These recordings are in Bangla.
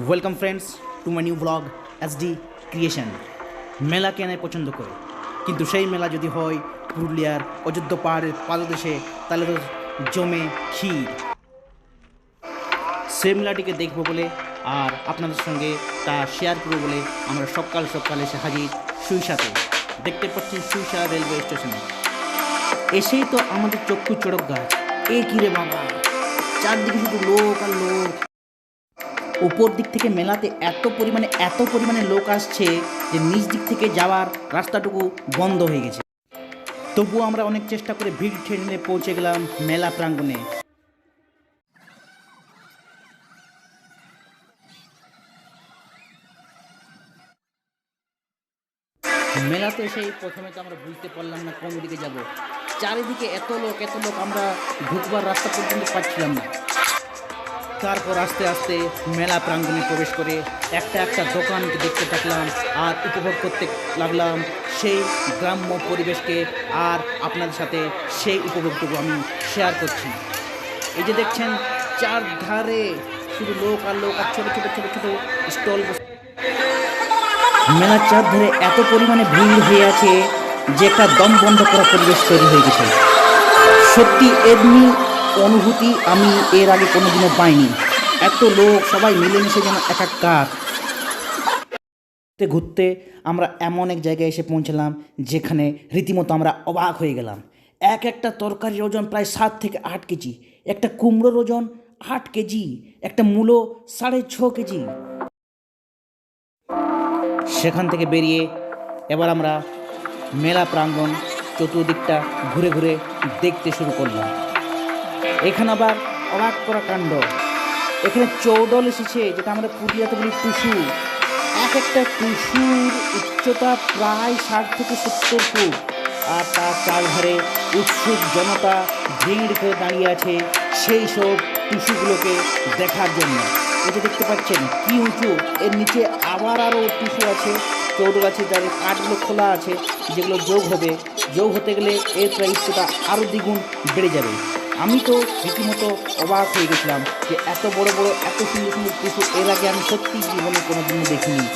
Welcome friends to my new blog S D creation মেলা কেনায় পছন্দ করে? কিন্তু সেই মেলা যদি হয়, পুরুলিয়ার অযোধ্যা পাহাড়ের পাদদেশে, তাহলে তো জমে ক্ষীর। সেই মেলাটিকে দেখব বলে আর আপনাদের সঙ্গে তা শেয়ার করব বলে আমরা সকাল সকাল এসে হাজির সুইসাতে। দেখতে পাচ্ছি সুইসা রেলওয়ে স্টেশনে। এসেই তো আমাদের চক্ষু চড়ক গাছ। এ কি রে বাবা? চারদিকে শুধু লোক আর লোক। উপর দিক থেকে মেলাতে এত পরিমাণে এত পরিমাণে লোক আসছে যে নিচ দিক থেকে যাওয়ার রাস্তাটুকু বন্ধ হয়ে গেছে। তবুও আমরা অনেক চেষ্টা করে ভিড় ঠেলে পৌঁছে গেলাম মেলা প্রাঙ্গণে। মেলাতে এসেই প্রথমে তো আমরা বুঝতে পারলাম না কোন দিকে যাব। চারিদিকে এত লোক এত লোক আমরা ঢুকবার রাস্তা পর্যন্ত পাচ্ছিলাম না। তারপর আস্তে আস্তে মেলা প্রাঙ্গণে প্রবেশ করে একটা একটা দোকান দেখতে থাকলাম, আর উপভোগ করতে লাগলাম সেই গ্রাম্য পরিবেশকে, আর আপনাদের সাথে সেই উপভোগটুকু আমি শেয়ার করছি। এই যে দেখছেন চার ধারে শুধু লোক আর লোক আর ছোটো ছোটো ছোটো ছোটো স্টল মেলার চার ধারে এত পরিমাণে ভিড় হয়ে আছে যে একটা দম বন্ধ করা পরিবেশ তৈরি হয়ে গেছে। সত্যি এমনি অনুভূতি, আমি এর আগে কোনোদিনও পাইনি। এত লোক, সবাই মিলেমিশে যেন এক একাকার ঘুরতে আমরা এমন এক জায়গায় এসে পৌঁছলাম, যেখানে রীতিমতো আমরা অবাক হয়ে গেলাম। এক একটা তরকারির ওজন প্রায় সাত থেকে আট কেজি, একটা কুমড়োর ওজন আট কেজি, একটা মূলো সাড়ে ছ কেজি। সেখান থেকে বেরিয়ে এবার আমরা মেলা প্রাঙ্গণ চতুর্দিকটা ঘুরে ঘুরে দেখতে শুরু করলাম। এখানে আবার অবাক করা কাণ্ড। এখানে চৌডল এসেছে, যেটা আমরা পুরুলিয়াতে বলি টুসু। এক একটা টুসুর উচ্চতা প্রায় ষাট থেকে সত্তর ফুট। আর তার চারধারে উৎসুক জনতা ভিড় করে দাঁড়িয়ে আছে সেই সব টুসুগুলোকে দেখার জন্য। এটা দেখতে পাচ্ছেন, কি উঁচু। এর নিচে আবার আরও টুসু আছে চৌডল আছে, যার কাঠগুলো খোলা আছে, যেগুলো যোগ হবে। যোগ হতে গেলে এর প্রায় উচ্চতা আরও দ্বিগুণ বেড়ে যাবে। আমি তো রীতিমতো অবাক হয়ে গেছিলাম যে এত বড় বড়, এত সুন্দর সুন্দর টুসু এর আগে আমি সত্যি জীবনে কোনোদিনও দেখিনি।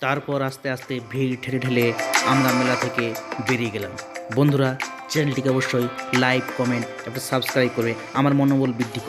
তারপর আস্তে আস্তে ভিড় ঠেলে ঠেলে আমরা মেলা থেকে বেরিয়ে গেলাম। বন্ধুরা চ্যানেলটিকে অবশ্যই লাইক কমেন্ট একটা সাবস্ক্রাইব করে আমার মনোবল বৃদ্ধি করে